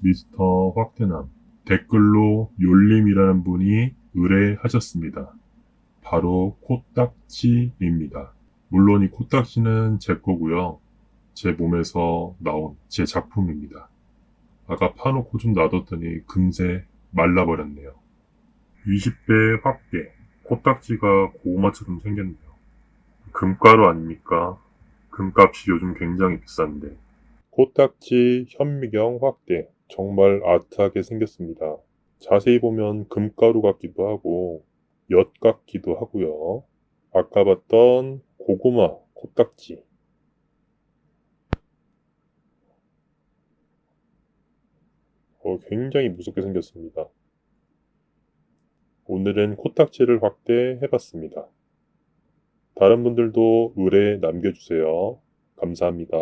미스터 확대남. 댓글로 욜림이라는 분이 의뢰하셨습니다. 바로 코딱지입니다. 물론 이 코딱지는 제 거고요. 제 몸에서 나온 제 작품입니다. 아까 파놓고 좀 놔뒀더니 금세 말라버렸네요. 20배 확대. 코딱지가 고구마처럼 생겼네요. 금가루 아닙니까? 금값이 요즘 굉장히 비싼데. 코딱지 현미경 확대. 정말 아트하게 생겼습니다. 자세히 보면 금가루 같기도 하고, 엿 같기도 하고요. 아까 봤던 고구마 코딱지. 어, 굉장히 무섭게 생겼습니다. 오늘은 코딱지를 확대해봤습니다. 다른 분들도 의뢰 남겨주세요. 감사합니다.